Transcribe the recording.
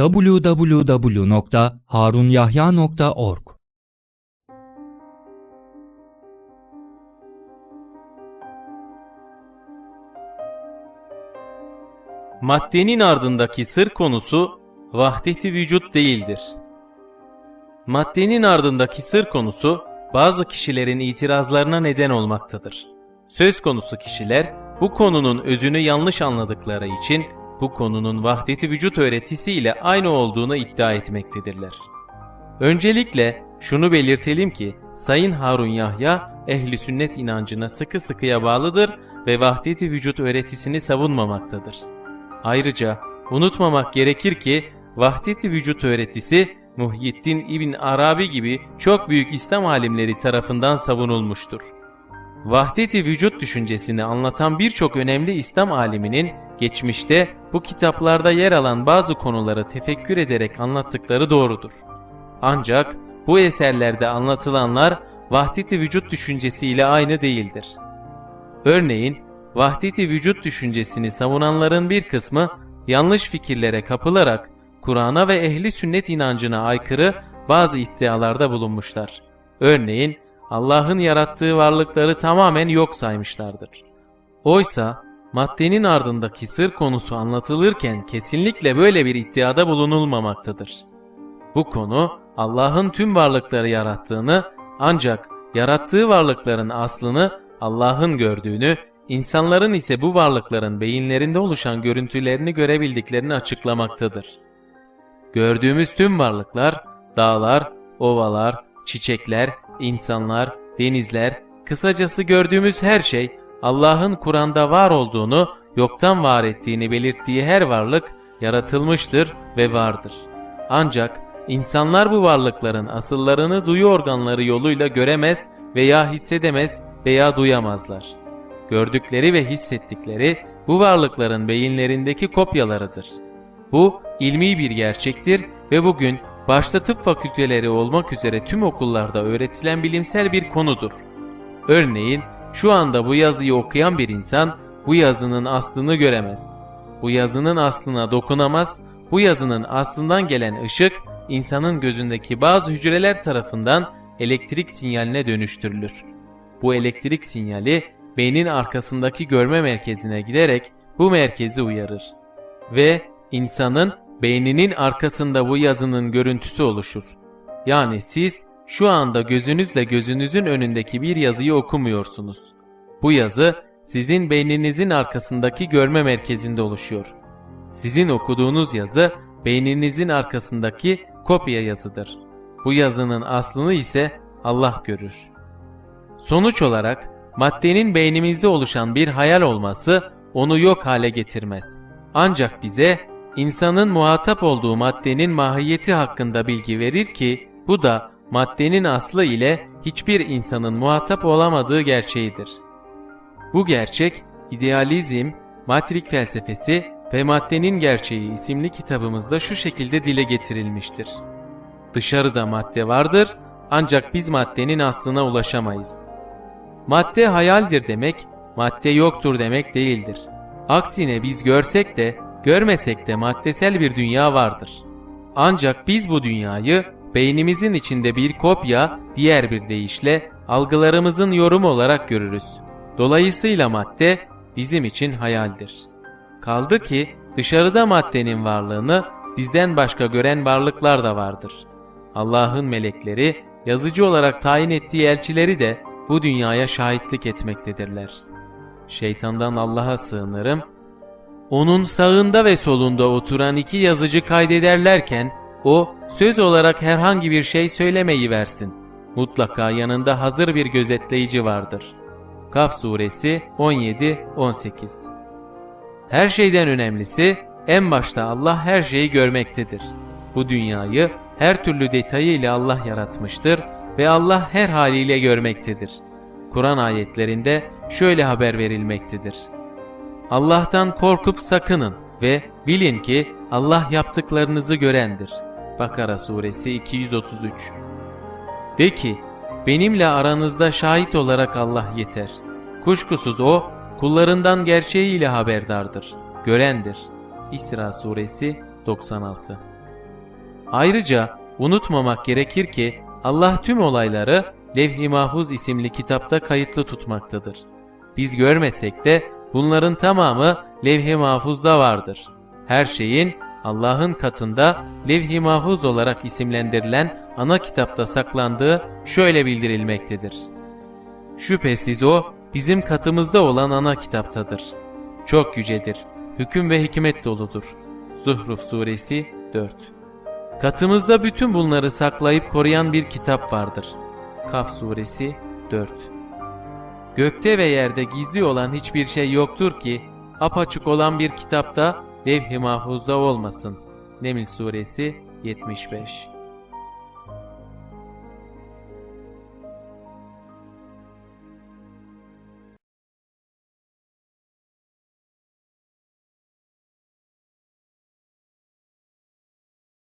www.harunyahya.org Maddenin ardındaki sır konusu vahdeti vücut değildir. Maddenin ardındaki sır konusu bazı kişilerin itirazlarına neden olmaktadır. Söz konusu kişiler bu konunun özünü yanlış anladıkları için bu konunun vahdeti vücut öğretisiyle aynı olduğunu iddia etmektedirler. Öncelikle şunu belirtelim ki Sayın Harun Yahya ehli sünnet inancına sıkı sıkıya bağlıdır ve vahdeti vücut öğretisini savunmamaktadır. Ayrıca unutmamak gerekir ki vahdeti vücut öğretisi Muhyiddin İbn Arabi gibi çok büyük İslam alimleri tarafından savunulmuştur. Vahdeti vücut düşüncesini anlatan birçok önemli İslam aliminin geçmişte bu kitaplarda yer alan bazı konuları tefekkür ederek anlattıkları doğrudur. Ancak bu eserlerde anlatılanlar vahdeti vücut düşüncesiyle aynı değildir. Örneğin vahdeti vücut düşüncesini savunanların bir kısmı yanlış fikirlere kapılarak Kur'an'a ve ehli sünnet inancına aykırı bazı iddialarda bulunmuşlar. Örneğin Allah'ın yarattığı varlıkları tamamen yok saymışlardır. Oysa maddenin ardındaki sır konusu anlatılırken kesinlikle böyle bir iddiada bulunulmamaktadır. Bu konu Allah'ın tüm varlıkları yarattığını ancak yarattığı varlıkların aslını Allah'ın gördüğünü, insanların ise bu varlıkların beyinlerinde oluşan görüntülerini görebildiklerini açıklamaktadır. Gördüğümüz tüm varlıklar, dağlar, ovalar, çiçekler, insanlar, denizler, kısacası gördüğümüz her şey Allah'ın Kur'an'da var olduğunu, yoktan var ettiğini belirttiği her varlık yaratılmıştır ve vardır. Ancak insanlar bu varlıkların asıllarını duyu organları yoluyla göremez veya hissedemez veya duyamazlar. Gördükleri ve hissettikleri bu varlıkların beyinlerindeki kopyalarıdır. Bu ilmi bir gerçektir ve bugün başta tıp fakülteleri olmak üzere tüm okullarda öğretilen bilimsel bir konudur. Örneğin şu anda bu yazıyı okuyan bir insan bu yazının aslını göremez. Bu yazının aslına dokunamaz, bu yazının aslından gelen ışık insanın gözündeki bazı hücreler tarafından elektrik sinyaline dönüştürülür. Bu elektrik sinyali beynin arkasındaki görme merkezine giderek bu merkezi uyarır. Ve insanın beyninin arkasında bu yazının görüntüsü oluşur. Yani siz şu anda gözünüzle gözünüzün önündeki bir yazıyı okumuyorsunuz. Bu yazı sizin beyninizin arkasındaki görme merkezinde oluşuyor. Sizin okuduğunuz yazı beyninizin arkasındaki kopya yazıdır. Bu yazının aslını ise Allah görür. Sonuç olarak maddenin beynimizde oluşan bir hayal olması onu yok hale getirmez. Ancak bize insanın muhatap olduğu maddenin mahiyeti hakkında bilgi verir ki bu da maddenin aslı ile hiçbir insanın muhatap olamadığı gerçeğidir. Bu gerçek idealizm, matrik felsefesi ve maddenin gerçeği isimli kitabımızda şu şekilde dile getirilmiştir. Dışarıda madde vardır ancak biz maddenin aslına ulaşamayız. Madde hayaldir demek, madde yoktur demek değildir. Aksine biz görsek de görmesek de maddesel bir dünya vardır. Ancak biz bu dünyayı beynimizin içinde bir kopya, diğer bir deyişle algılarımızın yorumu olarak görürüz. Dolayısıyla madde bizim için hayaldir. Kaldı ki dışarıda maddenin varlığını bizden başka gören varlıklar da vardır. Allah'ın melekleri yazıcı olarak tayin ettiği elçileri de bu dünyaya şahitlik etmektedirler. Şeytandan Allah'a sığınırım. Onun sağında ve solunda oturan iki yazıcı kaydederlerken o söz olarak herhangi bir şey söylemeyi versin. Mutlaka yanında hazır bir gözetleyici vardır. Kaf suresi 17-18 Her şeyden önemlisi en başta Allah her şeyi görmektedir. Bu dünyayı her türlü detayıyla Allah yaratmıştır ve Allah her haliyle görmektedir. Kur'an ayetlerinde şöyle haber verilmektedir. Allah'tan korkup sakının ve bilin ki Allah yaptıklarınızı görendir. Bakara suresi 233 De ki, benimle aranızda şahit olarak Allah yeter. Kuşkusuz o, kullarından gerçeğiyle haberdardır, görendir. İsra suresi 96 Ayrıca unutmamak gerekir ki Allah tüm olayları Levh-i Mahfuz isimli kitapta kayıtlı tutmaktadır. Biz görmesek de bunların tamamı Levh-i Mahfuz'da vardır. Her şeyin Allah'ın katında Levh-i Mahfuz olarak isimlendirilen ana kitapta saklandığı şöyle bildirilmektedir. Şüphesiz o bizim katımızda olan ana kitaptadır. Çok yücedir. Hüküm ve hikmet doludur. Zuhruf suresi 4 Katımızda bütün bunları saklayıp koruyan bir kitap vardır. Kaf suresi 4 Gökte ve yerde gizli olan hiçbir şey yoktur ki apaçık olan bir kitapta levh-i mahfuzda olmasın. Neml suresi 75